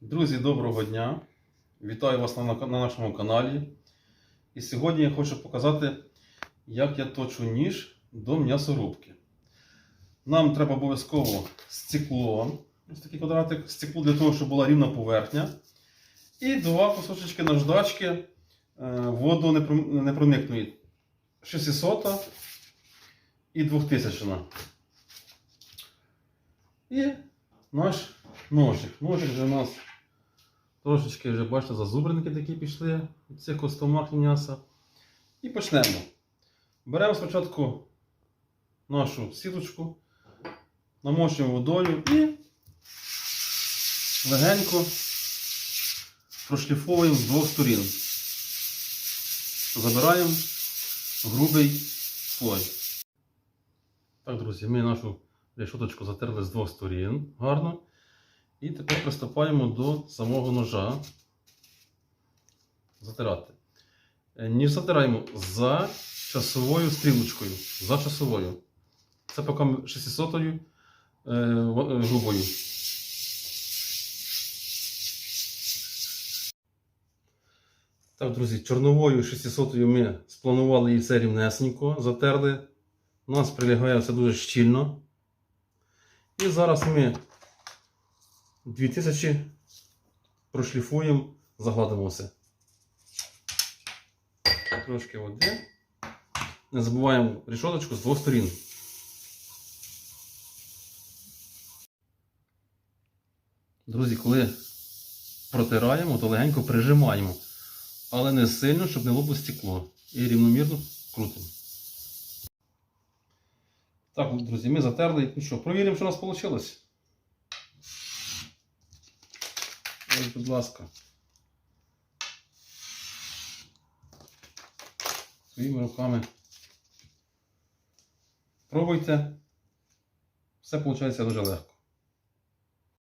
Друзі, доброго дня! Вітаю вас на, на нашому каналі. І сьогодні я хочу показати, як я точу ніж до м'ясорубки. Нам треба обов'язково стекло, ось такий квадратик стекло для того, щоб була рівна поверхня. І два кусочки наждачки е, воду не про- 600 і 2000. І наш ножик. Ножик вже у нас трошечки вже, бачите, зазубринки такі пішли у цих костомах м'яса. І почнемо. Беремо спочатку нашу сіточку, намочуємо водою і легенько прошліфовуємо з двох сторін. Забираємо грубий слой. Так, друзі, ми нашу решоточку затерли з двох сторін гарно. І тепер приступаємо до самого ножа. Затирати. Е, Ніж затираємо за часовою стрілочкою. За часовою. Це поки 600 е, е, грубою. Так, друзі, чорновою 600 ми спланували її все рівнесенько, затерли. У нас прилягає все дуже щільно. І зараз ми 2000 прошліфуємо, загладимо все. Трошки води. Не забуваємо рішоточку з двох сторін. Друзі, коли протираємо, то легенько прижимаємо. Але не сильно, щоб не лопло стекло. І рівномірно крутимо. Так, друзі, ми затерли. Ну що, провіримо, що у нас вийшло. Ось, будь ласка. Своїми руками. Пробуйте. Все виходить дуже легко.